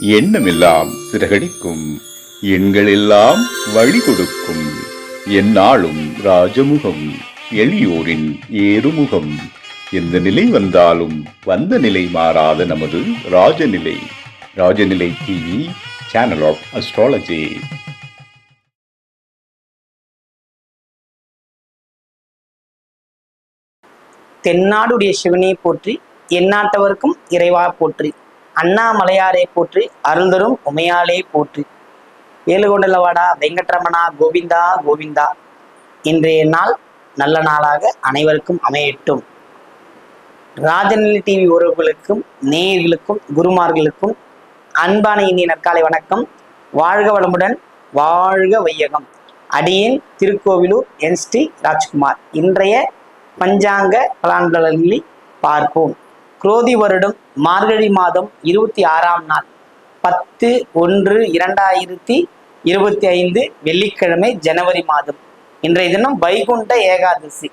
எண்ணமெல்லாம் சிறகடிக்கும். எண்களெல்லாம் வழி கொடுக்கும் எந்நாளும் ராஜமுகம் எளியோரின் ஏறுமுகம். எந்த நிலை வந்தாலும் வந்த நிலை மாறாத நமது Rajanilai. Rajanilai TV channel of astrology தென்னாடுடைய சிவனை போற்றி எந்நாட்டவருக்கும் இறைவா போற்றி. அண்ணாமலையாரே போற்றி அருள்தரும் உமையாலே போற்றி. ஏழுகொண்டலவாடா வெங்கட்ரமணா கோவிந்தா கோவிந்தா. இன்றைய நாள் நல்ல நாளாக அனைவருக்கும் அமையட்டும். ராஜநிலை டிவி உறவுகளுக்கும் நேயர்களுக்கும் குருமார்களுக்கும் அன்பான இனிய நற்காலை வணக்கம். வாழ்க வளமுடன் வாழ்க வையகம். அடியேன் திருக்கோவிலூர் என். ஸ்ரீ ராஜ்குமார். இன்றைய பஞ்சாங்க பலான்களில் பார்ப்போம். குரோதி வருடம் மார்கழி மாதம் இருபத்தி ஆறாம் நாள். பத்து ஒன்று இரண்டாயிரத்தி இருபத்தி ஐந்து வெள்ளிக்கிழமை ஜனவரி மாதம். இன்றைய தினம் வைகுண்ட ஏகாதசி.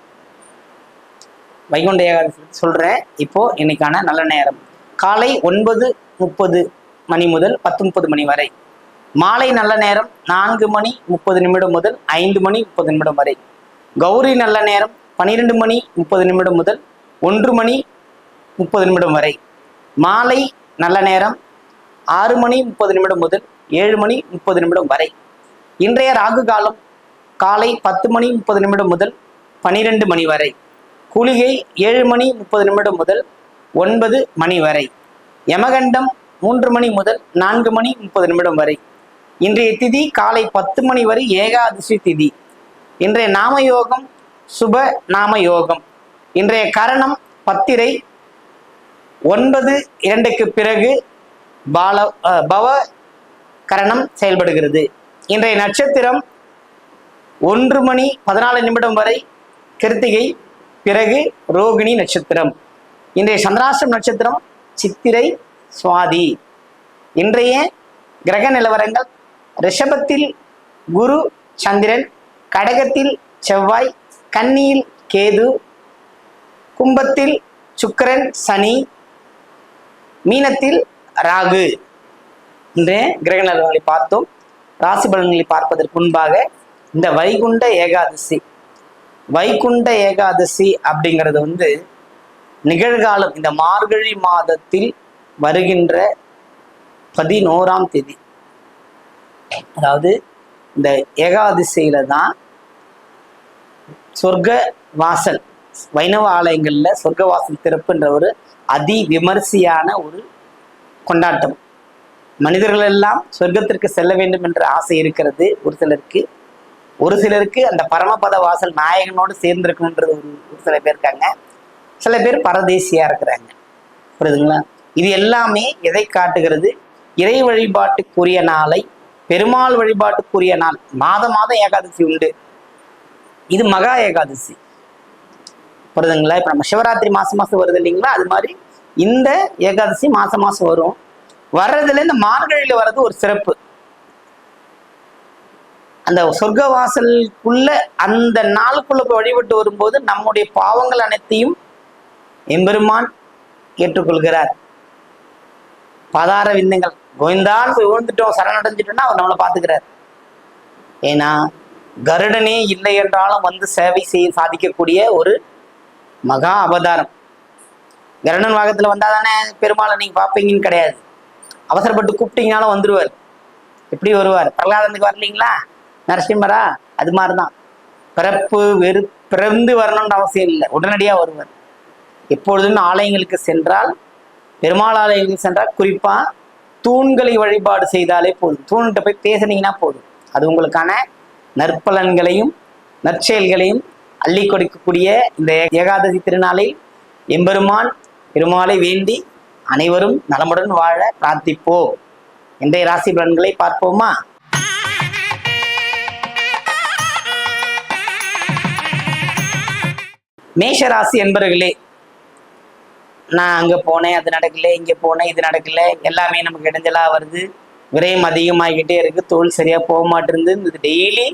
வைகுண்ட ஏகாதசி சொல்றேன். இப்போ இன்னைக்கான நல்ல நேரம். காலை ஒன்பது முப்பது மணி முதல் பத்து முப்பது மணி வரை. மாலை நல்ல நேரம் நான்கு மணி முப்பது நிமிடம் முதல் ஐந்து மணி முப்பது நிமிடம் வரை. கௌரி நல்ல நேரம் பன்னிரெண்டு மணி முப்பது நிமிடம் முதல் ஒன்று மணி முப்பது நிமிடம் வரை. மாலை நல்ல நேரம் ஆறு மணி முப்பது நிமிடம் முதல் ஏழு மணி முப்பது நிமிடம் வரை. இன்றைய ராகு காலம் காலை பத்து மணி முப்பது நிமிடம் முதல் பனிரெண்டு மணி வரை. குளிகை ஏழு மணி முப்பது நிமிடம் முதல் ஒன்பது மணி வரை. யமகண்டம் மூன்று மணி முதல் நான்கு மணி முப்பது நிமிடம் வரை. இன்றைய திதி காலை பத்து மணி வரை ஏகாதசி திதி. இன்றைய நாம யோகம் சுப நாம யோகம் இன்றைய கரணம் பத்திரை ஒன்பது இரண்டுக்கு பிறகு பால பவ கரணம் செயல்படுகிறது. இன்றைய நட்சத்திரம் ஒன்று மணி பதினாலு நிமிடம் வரை கிருத்திகை பிறகு ரோகிணி நட்சத்திரம். இன்றைய சந்திராஷ்டம் நட்சத்திரம் சித்திரை சுவாதி. இன்றைய கிரக நிலவரங்கள் ரிஷபத்தில் குரு சந்திரன் கடகத்தில் செவ்வாய் கன்னியில் கேது கும்பத்தில் சுக்கிரன் சனி மீனத்தில் ராகு. இன்றைய கிரக நிலவரங்களை பார்த்தோம். ராசி பலன்களை பார்ப்பதற்கு முன்பாக இந்த வைகுண்ட ஏகாதசி. வைகுண்ட ஏகாதசி அப்படிங்கிறது வந்து நிகழ்காலம் இந்த மார்கழி மாதத்தில் வருகின்ற பதினோராம் தேதி. அதாவது இந்த ஏகாதசியில தான் சொர்க்க வாசல் வைணவ ஆலயங்களில் சொர்க்க வாசல் திறப்புன்ற ஒரு அதி விமர்சையான ஒரு கொண்டாட்டம். மனிதர்கள் எல்லாம் சொர்க்கத்திற்கு செல்ல வேண்டும் என்ற ஆசை இருக்கிறது ஒரு சிலருக்கு. ஒரு சிலருக்கு அந்த பரமபத வாசல் நாயகனோடு சேர்ந்திருக்கணுன்றது ஒரு ஒரு சில பேர் இருக்காங்க. சில பேர் பரதேசியா இருக்கிறாங்க. புரியுதுங்களா? இது எல்லாமே எதை காட்டுகிறது? இறை வழிபாட்டுக்குரிய நாளை பெருமாள் வழிபாட்டுக்குரிய நாள் மாத மாதம் ஏகாதசி உண்டு. இது மகா ஏகாதசி. வருதுங்களா? இப்போ நம்ம சிவராத்திரி மாசம் மாசம் வருது இல்லைங்களா? அது மாதிரி இந்த ஏகாதசி மாசம் மாசம் வரும். வர்றதுல இந்த மார்கழியில வர்றது ஒரு சிறப்பு. அந்த சொர்க்க வாசலுக்குள்ள அந்த நாளுக்குள்ள போய் வழிபட்டு வரும்போது நம்முடைய பாவங்கள் அனைத்தையும் எம்பெருமான் ஏற்றுக்கொள்கிறார். பாதார விந்தங்கள் கோவிந்தான் போய் விழுந்துட்டோம் சரணடைஞ்சிட்டோம்னா அவர் நம்மளை பார்த்துக்கிறார். ஏன்னா கருடனே இல்லை என்றாலும் வந்து சேவை செய்ய சாதிக்கக்கூடிய ஒரு மகா அவதாரம். கருடன் வாகத்துல வந்தா தானே பெருமாளை நீங்க பார்ப்பீங்கன்னு கிடையாது. அவசரப்பட்டு கூப்பிட்டீங்கனாலும் வந்துருவார். எப்படி வருவார்? பிரகலாதனுக்கு வரலீங்களா? நரசிம்மரா? அது மாதிரிதான். பிறப்பு வெறு பிறந்து வரணும்னு அவசியம் இல்லை. உடனடியாக வருவார். எப்பொழுதும் ஆலயங்களுக்கு சென்றால் பெருமாள் ஆலயங்களுக்கு சென்றால் குறிப்பா தூண்களை வழிபாடு செய்தாலே போதும். தூண்கிட்ட போய் பேசுனீங்கன்னா போதும். அது உங்களுக்கான நற்பலன்களையும் நற்செயல்களையும் அள்ளி கொடுக்கக்கூடிய இந்த ஏகாதசி திருநாளில் எம்பெருமான் பெருமாளை வேண்டி அனைவரும் நலமுடன் வாழ பிரார்த்திப்போம். இன்றைய ராசி பலன்களை பார்ப்போமா? மேஷ ராசி என்பர்களே நான் அங்கே போனேன் அது நடக்கல இங்கே போனேன் இது நடக்கல எல்லாமே நமக்கு இடைஞ்சலாக வருது. விரயம் அதிகமாகிக்கிட்டே இருக்கு தொழில் சரியாக போக மாட்டேருந்து இந்த டெய்லி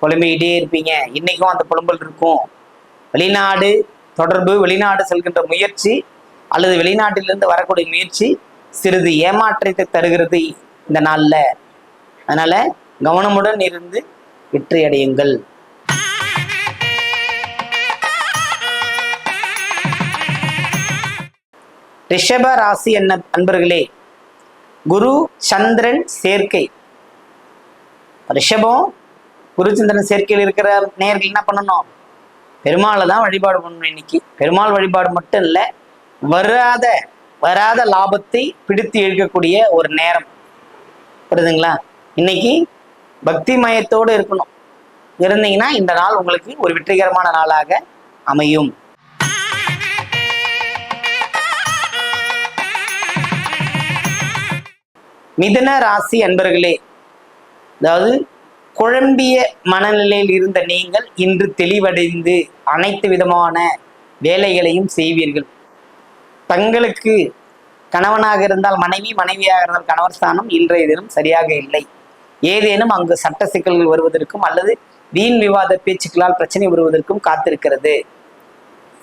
புலம்பிக்கிட்டே இருப்பீங்க. இன்னைக்கும் அந்த புலம்பல் இருக்கும். வெளிநாடு தொடர்பு வெளிநாடு செல்கின்ற முயற்சி அல்லது வெளிநாட்டிலிருந்து வரக்கூடிய முயற்சி சிறிது ஏமாற்றத்தை தருகிறது இந்த நாள்ல. அதனால கவனமுடன் இருந்து வெற்றி அடையுங்கள் ரிஷப ராசி என்ன அன்பர்களே குரு சந்திரன் சேர்க்கை. ரிஷபம் குருச்சந்திரன் சேர்க்கையில் இருக்கிற நேர்கள் என்ன பண்ணணும்? பெருமாளை தான் வழிபாடு பண்ணணும் இன்னைக்கு. பெருமாள் வழிபாடு மட்டும் இல்லை வராத வராத லாபத்தை பிடித்து இழுக்கக்கூடிய ஒரு நேரம். புரியுதுங்களா? இன்னைக்கு பக்தி மயத்தோடு இருக்கணும். இருந்தீங்கன்னா இந்த நாள் உங்களுக்கு ஒரு வெற்றிகரமான நாளாக அமையும். மிதுன ராசி அன்பர்களே அதாவது குழம்பிய மனநிலையில் இருந்த நீங்கள் இன்று தெளிவடைந்து அனைத்து விதமான வேலைகளையும் செய்வீர்கள். தங்களுக்கு கணவனாக இருந்தால் மனைவி மனைவியாக இருந்தால் கணவர் ஸ்தானம் இன்றைய தினம் சரியாக இல்லை. ஏதேனும் அங்கு சட்ட சிக்கல்கள் வருவதற்கும் அல்லது வீண் விவாத பேச்சுக்களால் பிரச்சனை வருவதற்கும் காத்திருக்கிறது.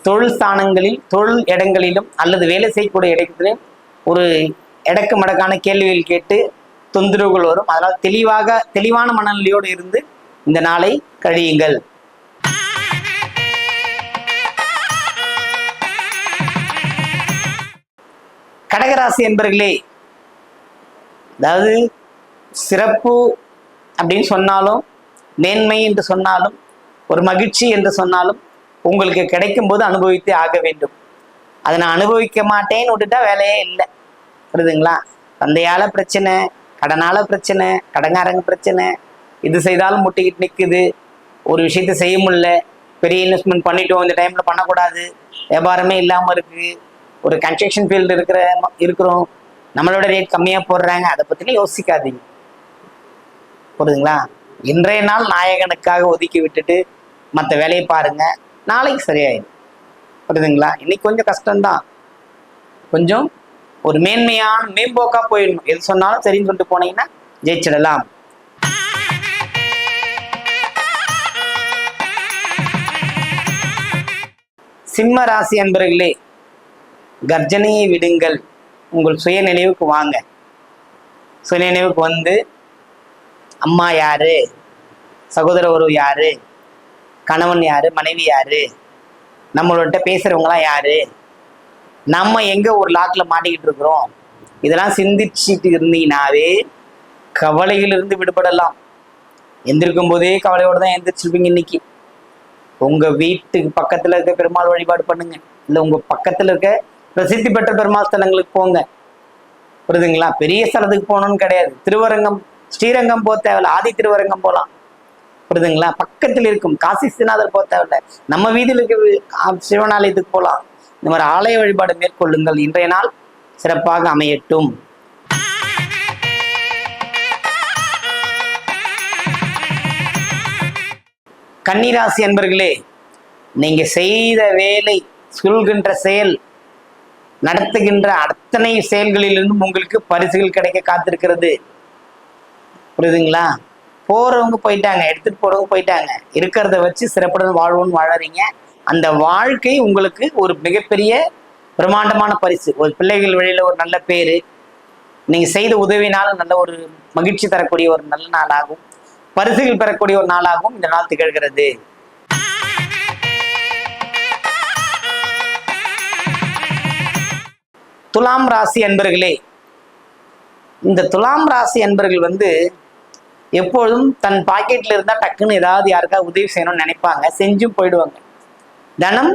தொழில் ஸ்தானங்களில் தொழில் இடங்களிலும் அல்லது வேலை செய்யக்கூடிய இடத்திலும் ஒரு எடக்கு மடக்கான கேள்விகள் கேட்டு தொந்தரவுகள் வரும். அதனால் தெளிவாக தெளிவான மனநிலையோடு இருந்து இந்த நாளை கழியுங்கள். கடகராசி என்பர்களே அதாவது சிறப்பு அப்படின்னு சொன்னாலும் மேன்மை என்று சொன்னாலும் ஒரு மகிழ்ச்சி என்று சொன்னாலும் உங்களுக்கு கிடைக்கும் போது அனுபவித்து ஆக வேண்டும். அதை நான் அனுபவிக்க மாட்டேன்னு விட்டுட்டா வேலையே இல்லை. புரியுதுங்களா? தந்தையால பிரச்சனை கடனால பிரச்சனை கடங்காரங்க பிரச்சனை. இது செய்தாலும் முட்டிக்கிட்டு நிற்குது ஒரு விஷயத்த செய்ய முடியல. பெரிய இன்வெஸ்ட்மெண்ட் பண்ணிட்டோம். இந்த டைம்ல பண்ணக்கூடாது. வியாபாரமே இல்லாமல் இருக்கு. ஒரு கன்ஸ்ட்ரக்ஷன் ஃபீல்டு இருக்கிற இருக்கிறோம். நம்மளோட ரேட் கம்மியாக போடுறாங்க. அதை பற்றிலாம் யோசிக்காதீங்க. புரியுதுங்களா? இன்றைய நாள் நாயகனுக்காக ஒதுக்கி விட்டுட்டு மற்ற வேலையை பாருங்க. நாளைக்கு சரியாயிடும் புரியுதுங்களா? இன்னைக்கு கொஞ்சம் கஷ்டம்தான். கொஞ்சம் ஒரு மேன்மையான மேம்போக்கா போயிடணும். எது சொன்னாலும் சரின்னு சொல்லிட்டு போனீங்கன்னா ஜெயிச்சிடலாம். சிம்ம ராசி அன்பர்களே கர்ஜனையை விடுங்கள். உங்கள் சுய நினைவுக்கு வாங்க. சுய நினைவுக்கு வந்து அம்மா யாரு? சகோதர உறவு யாரு? கணவன் யாரு? மனைவி யாரு? நம்மள்கிட்ட பேசுறவங்களாம் யாரு? நம்ம எங்க ஒரு லாக்ல மாட்டிக்கிட்டு இருக்கிறோம்? இதெல்லாம் சிந்திச்சுட்டு இருந்தீங்கனாவே கவலையிலிருந்து விடுபடலாம். எந்திருக்கும் போதே கவலையோட தான் எந்திரிச்சிருப்பீங்க இன்னைக்கு. உங்க வீட்டுக்கு பக்கத்துல இருக்க பெருமாள் வழிபாடு பண்ணுங்க. இல்லை உங்க பக்கத்துல இருக்க பிரசித்தி பெற்ற பெருமாள் ஸ்தலங்களுக்கு போங்க. புரியுதுங்களா? பெரிய ஸ்தலத்துக்கு போகணும்னு கிடையாது. திருவரங்கம் ஸ்ரீரங்கம் போக தேவையில்ல. ஆதி திருவரங்கம் போகலாம். புரியுதுங்களா? பக்கத்தில் இருக்கும். காசி ஸ்ரீநாதர் போக தேவையில்ல. நம்ம வீதியில் இருக்க சிவனாலயத்துக்கு போகலாம். இந்த மாதிரி ஆலய வழிபாடு மேற்கொள்ளுங்கள். இன்றைய நாள் சிறப்பாக அமையட்டும். கன்னிராசி அன்பர்களே நீங்க செய்த வேலை சொல்கின்ற செயல் நடத்துகின்ற அத்தனை செயல்களிலிருந்தும் உங்களுக்கு பரிசுகள் கிடைக்க காத்திருக்கிறது. புரியுதுங்களா? போறவங்க போயிட்டாங்க எடுத்துட்டு போறவங்க போயிட்டாங்க. இருக்கிறத வச்சு சிறப்புடன் வாழ்வோன்னு வாழறீங்க அந்த வாழ்க்கை உங்களுக்கு ஒரு மிகப்பெரிய பிரம்மாண்டமான பரிசு. ஒரு பிள்ளைகள் வழியில் ஒரு நல்ல பேர் நீங்கள் செய்த உதவினால நல்ல ஒரு மகிழ்ச்சி தரக்கூடிய ஒரு நல்ல நாளாகும். பரிசுகள் பெறக்கூடிய ஒரு நாளாகவும் இந்த நாள் திகழ்கிறது. துலாம் ராசி அன்பர்களே இந்த துலாம் ராசி அன்பர்கள் வந்து எப்பொழுதும் தன் பாக்கெட்ல இருந்தால் டக்குன்னு ஏதாவது யாருக்காவது உதவி செய்யணும்னு நினைப்பாங்க. செஞ்சும் போயிடுவாங்க. தனம்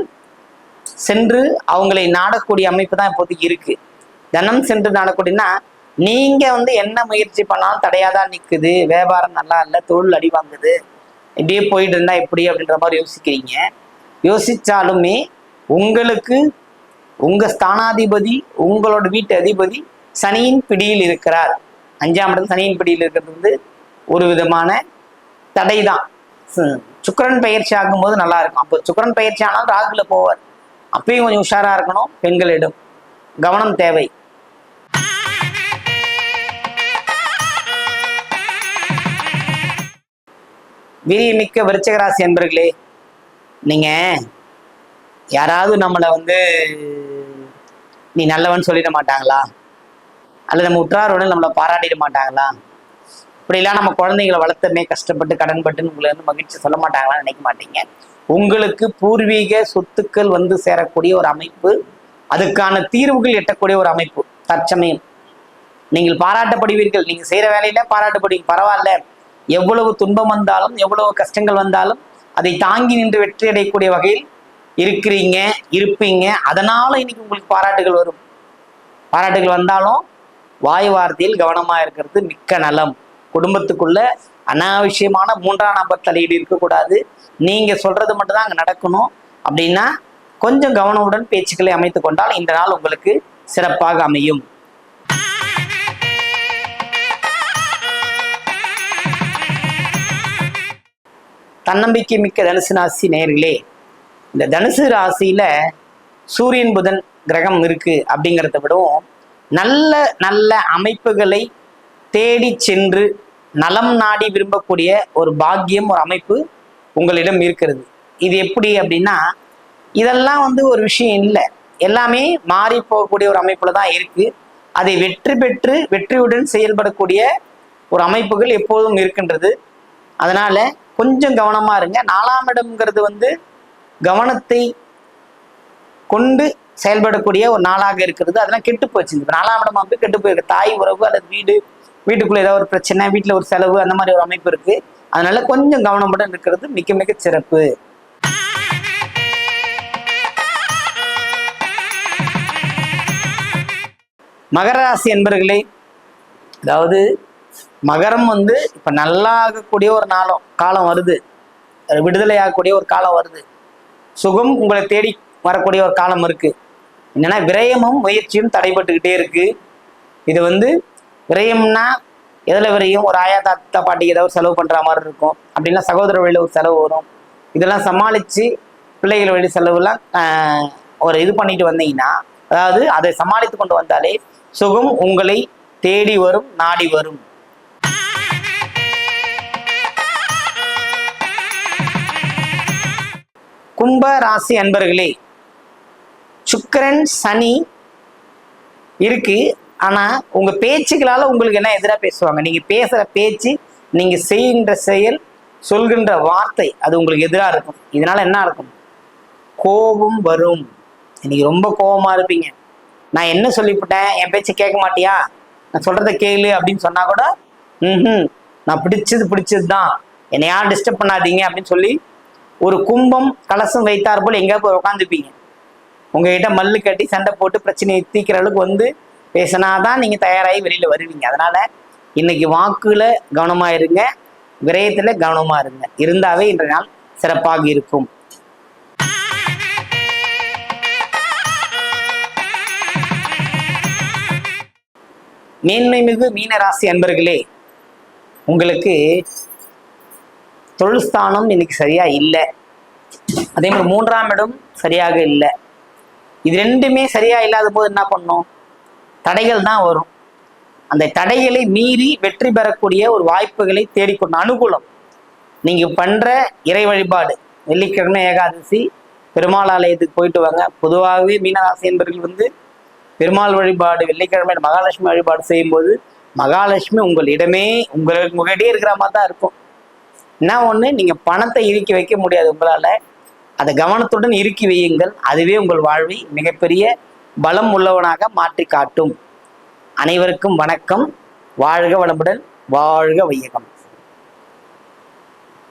சென்று அவங்களை நாடக்கூடிய அமைப்பு தான் இப்போதைக்கு இருக்கு. தனம் சென்று நாடக்கூடியன்னா நீங்க வந்து என்ன முயற்சி பண்ணாலும் தடையாதான் நிற்குது வியாபாரம் நல்லா இல்லை தொழில் அடி வாங்குது. இப்படியே போயிட்டு இருந்தா எப்படி அப்படின்ற மாதிரி யோசிக்கிறீங்க. யோசிச்சாலுமே உங்களுக்கு உங்க ஸ்தானாதிபதி உங்களோட வீட்டு அதிபதி சனியின் பிடியில் இருக்கிறார். அஞ்சாம் இடத்துல சனியின் பிடியில் இருக்கிறது வந்து ஒரு விதமான தடை தான் சுக்கரன் பயிற்சி ஆகும்போது நல்லா இருக்கும் அப்போ சுக்கரன் பயிற்சி ஆனாலும் ராகுல போவார். அப்பயும் கொஞ்சம் உஷாரா இருக்கணும். பெண்களிடம் கவனம் தேவை. வீரியமிக்க விருச்சகராசி என்பர்களே நீங்க யாராவது நம்மளை வந்து நீ நல்லவன் சொல்லிட மாட்டாங்களா? அல்லது நம்ம உற்றாரோடு நம்மளை பாராட்டிட மாட்டாங்களா? இப்படிலாம் நம்ம குழந்தைகளை வளர்த்தமே கஷ்டப்பட்டு கடன்பட்டுன்னு உங்களை வந்து மகிழ்ச்சி சொல்ல மாட்டாங்களான்னு நினைக்க மாட்டீங்க. உங்களுக்கு பூர்வீக சொத்துக்கள் வந்து சேரக்கூடிய ஒரு அமைப்பு அதுக்கான தீர்வுகள் எட்டக்கூடிய ஒரு அமைப்பு தற்சமயம். நீங்கள் பாராட்டப்படுவீர்கள். நீங்க செய்யற வேலையில பாராட்டப்படுவீங்க. பரவாயில்ல. எவ்வளவு துன்பம் வந்தாலும் எவ்வளவு கஷ்டங்கள் வந்தாலும் அதை தாங்கி நின்று வெற்றி அடையக்கூடிய வகையில் இருக்கிறீங்க இருப்பீங்க. அதனால இன்னைக்கு உங்களுக்கு பாராட்டுகள் வரும். பாராட்டுகள் வந்தாலும் வாய் வார்த்தையில் கவனமா இருக்கிறது மிக்க நலம். குடும்பத்துக்குள்ள அனாவசியமான மூன்றாம் நபர் தலையீடு இருக்கக்கூடாது. நீங்க சொல்றது மட்டும்தான் அங்க நடக்கணும். அப்படின்னா கொஞ்சம் கவனமுடன் பேச்சுக்களை அமைத்து கொண்டால் இந்த நாள் உங்களுக்கு சிறப்பாக அமையும். தன்னம்பிக்கை மிக்க தனுசு ராசி நேர்களே இந்த தனுசு ராசியில சூரியன் புதன் கிரகம் இருக்கு அப்படிங்கிறத விடவும் நல்ல நல்ல அமைப்புகளை தேடி சென்று நலம் நாடி விரும்பக்கூடிய ஒரு பாக்கியம் ஒரு அமைப்பு உங்களிடம் இருக்கிறது. இது எப்படி அப்படின்னா இதெல்லாம் வந்து ஒரு விஷயம் இல்லை. எல்லாமே மாறி போகக்கூடிய ஒரு அமைப்புல தான் இருக்கு. அதை வெற்றி பெற்று வெற்றியுடன் செயல்படக்கூடிய ஒரு அமைப்புகள் எப்போதும் இருக்கின்றது. அதனால கொஞ்சம் கவனமா இருங்க. நாலாம் இடம்ங்கிறது வந்து கவனத்தை கொண்டு செயல்படக்கூடிய ஒரு நாளாக இருக்கிறது. அதெல்லாம் கெட்டு போச்சு. நாலாம் இடம் வந்து கெட்டு போயிருக்கு. தாய் உறவு அல்லது வீடு வீட்டுக்குள்ள ஏதாவது ஒரு பிரச்சனை வீட்டில் ஒரு செலவு அந்த மாதிரி ஒரு அமைப்பு இருக்கு. அதனால கொஞ்சம் கவனமுடன் இருக்கிறது மிக மிக சிறப்பு. மகர ராசி என்பர்களே அதாவது மகரம் வந்து இப்ப நல்லா ஆகக்கூடிய ஒரு நாளம் காலம் வருது. விடுதலை ஆகக்கூடிய ஒரு காலம் வருது. சுகம் உங்களை தேடி வரக்கூடிய ஒரு காலம் இருக்கு. என்னன்னா விரயமும் முயற்சியும் தடைபட்டுக்கிட்டே இருக்கு. இது வந்து விரயம்னா எதில் விரையும் ஒரு ஆயா தாத்தா பாட்டிக்கு ஏதாவது செலவு பண்ற மாதிரி இருக்கும். அப்படின்னா சகோதர வழியில் ஒரு செலவு வரும். இதெல்லாம் சமாளித்து பிள்ளைகள் வழி செலவுலாம் ஆஹ், ஒரு இது பண்ணிட்டு வந்தீங்கன்னா அதாவது அதை சமாளித்து கொண்டு வந்தாலே சுகம் உங்களை தேடி வரும் நாடி வரும். கும்ப ராசி அன்பர்களே சுக்கிரன் சனி இருக்கு. ஆனா உங்க பேச்சுகளால உங்களுக்கு என்ன எதிராக பேசுவாங்க? நீங்க பேசுற பேச்சு நீங்க செய்கின்ற செயல் சொல்கின்ற வார்த்தை அது உங்களுக்கு எதிராக இருக்கும். இதனால என்ன இருக்கும் கோபம் வரும். இன்னைக்கு ரொம்ப கோபமா இருப்பீங்க. நான் என்ன சொல்லிவிட்டேன்? என் பேச்சை கேட்க மாட்டியா? நான் சொல்றத கேளு அப்படின்னு சொன்னா கூட ம் நான் பிடிச்சது பிடிச்சது தான் என்னை யாரும் டிஸ்டர்ப் பண்ணாதீங்க அப்படின்னு சொல்லி ஒரு கும்பம் கலசம் வைத்தார் போல் எங்கேயா போய் உட்காந்துப்பீங்க உங்ககிட்ட மல்லு கட்டி சண்டை போட்டு பிரச்சனையை தீக்கிற அளவுக்கு வந்து பேசினாதான் நீங்க தயாராகி வெளியில வருவீங்க. அதனால இன்னைக்கு வாக்குல கவனமா இருங்க. விரயத்துல கவனமா இருங்க. இருந்தாவே இன்றைய நாள் சிறப்பாக இருக்கும். மேன்மை மிகு மீனராசி அன்பர்களே உங்களுக்கு தொழில் ஸ்தானம் இன்னைக்கு சரியா இல்லை. அதே மாதிரி மூன்றாம் இடம் சரியாக இல்லை. இது ரெண்டுமே சரியா இல்லாத போது என்ன பண்ணும் தடைகள் தான் வரும். அந்த தடைகளை மீறி வெற்றி பெறக்கூடிய ஒரு வாய்ப்புகளை தேடிக்கொண்ட அனுகூலம். நீங்க பண்ற இறை வழிபாடு வெள்ளிக்கிழமை ஏகாதசி பெருமாள் ஆலயத்துக்கு போயிட்டு வாங்க. பொதுவாகவே மீனராசி என்பவர்கள் வந்து பெருமாள் வழிபாடு வெள்ளிக்கிழமை மகாலட்சுமி வழிபாடு செய்யும்போது மகாலட்சுமி உங்களிடமே உங்களுக்கு முகடியே இருக்கிற மாதிரி தான் இருக்கும். என்ன ஒண்ணு? நீங்க பணத்தை இறுக்கி வைக்க முடியாது உங்களால. அதை கவனத்துடன் இறுக்கி வையுங்கள். அதுவே உங்கள் வாழ்வை மிகப்பெரிய பலம் உள்ளவனாக மாற்றி காட்டும் அனைவருக்கும் வணக்கம். வாழ்க வளமுடன் வாழ்க வையகம்.